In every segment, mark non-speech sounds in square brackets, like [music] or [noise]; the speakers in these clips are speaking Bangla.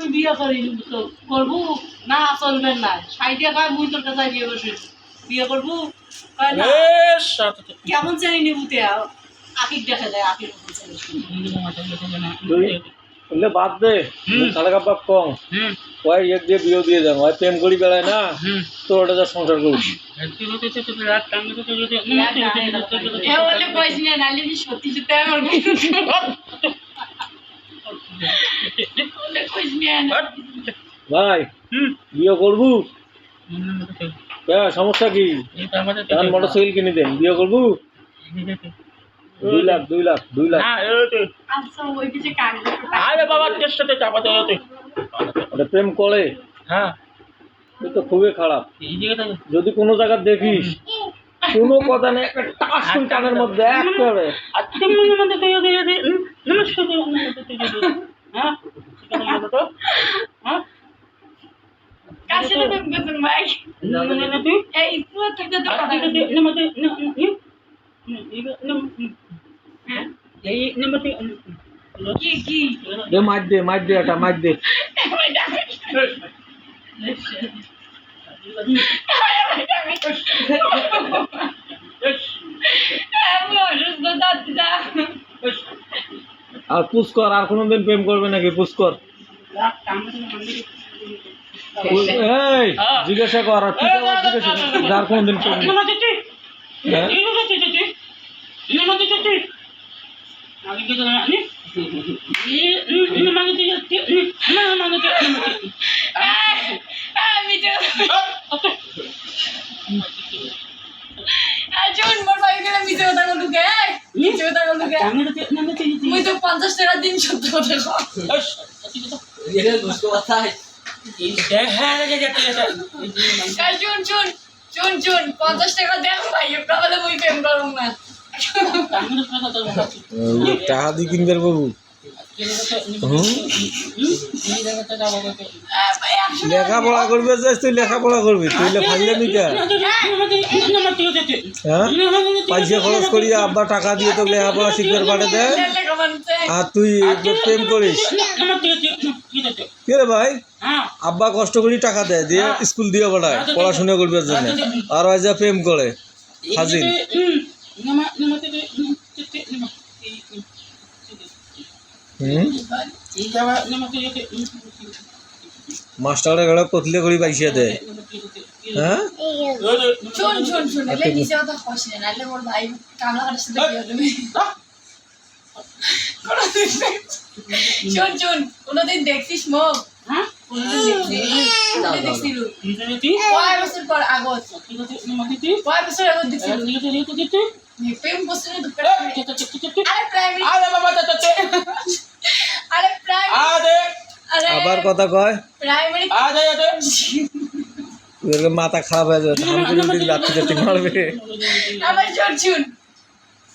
তুই বিয়ে করি তো করব? না চলবে না। সাইডে কয় মুই তোর কাছে বিয়ে বসে বিয়ে করব। কেমন চাই দেখা যায় তুই বললে বাদ দে। সাড়ে কাপ কম। ওই এক দিয়ে বিয়ে দিয়ে দেন ওই প্রেম করি বেড়ায় না হুম। তোর ওটা যা সংসার করিস একটু [laughs] হতে হতে তো রাত টাঙ্গে তো যদি এ বলে কইস না নালি সত্যি সত্যি আমার বলে কইস না ভাই বিয়ে করব? হ্যাঁ সমস্যা কি? এটা আমাদের এখন মোটর সাইকেল কিনে দেন। বিয়ে করব? দুই লাখ দুই লাখ দুই লাখ। না এতে আচ্ছা ওই পিছে কাগজ আরে বাবা চেষ্টাতে চাপাতে ওটা প্রেম করে। হ্যাঁ। তো খুবই খারাপ। যদি কোনো জায়গা দেখিস কোনো কথা নেই একটা টাস কানের মধ্যে এক করে। আর তুমি মনে মধ্যে নমস্কার হ্যাঁ? সেটা হলো তো হ্যাঁ কার সাথে প্রেম করছেন ভাই না না না তুই এই স্কুল থেকে তো কথা আজকে তো নমতে হ্যাঁ? এই নমতে কি কি দে মার দে মার দে এটা মার দে আমি অসুস্থ যাচ্ছি না আর পুষ্কর আর কোনোদিন প্রেম করবে নাকি পুষ্কর এই জিজ্ঞাসা কর আর কোনোদিন হ্যাঁ? মুই তো 50 টাকা দিন সত্য কথা কও আজুন চুন চুন চুন 50 টাকা দেন ভাই তাহলে মুই প্রেম করব না টাকা দিয়ে কিনবে টাকা লেখাপড়া করবে তুই লেখাপড়া করবি তুই ফাইলে নিকা হ্যাঁ পয়সা খরচ করি আব্বা টাকা দিয়ে তো লেখাপড়া শিখবে পাঠে দেয়। আর তুই প্রেম করিস কে রে ভাই? আব্বা কষ্ট করি টাকা দেয় দিয়ে স্কুল দিয়ে পাঠায় পড়াশোনা করবার জন্য। আর ওই যা প্রেম করে হাজির হুম মাস্টারে গেলে কতলে করি পয়সা দেয় হ্যাঁ? শুন শুন শুন এলে কথা কইস নাহলে মোর ভাই কামলা কাটার সাথে [laughs] শুন শুন কোনোদিন দেখছিস মুখ কোনোদিন দেখছিস কোনোদিন দেখছিস কয় বছর পর আগত? কয় বছর আগত দেখছিস? প্রেম করছিস না দুপুরে আরে প্রাইমারি আরে আরে আবার কথা কয়? প্রাইমারি মাথা খারাপ হয়ে যাবে লাঠি চাটি মারবে। আবার শুন শুন।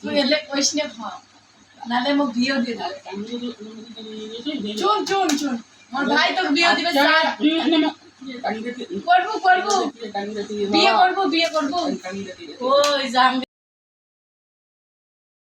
তুই এলে কইস না ভাব। নাহলে মোক বিয়ে দিয়ে দাও চুন চুন চুন। মোর ভাই তো বিয়ে দিবে করব করব বিয়ে করব বিয়ে করব ওই জাম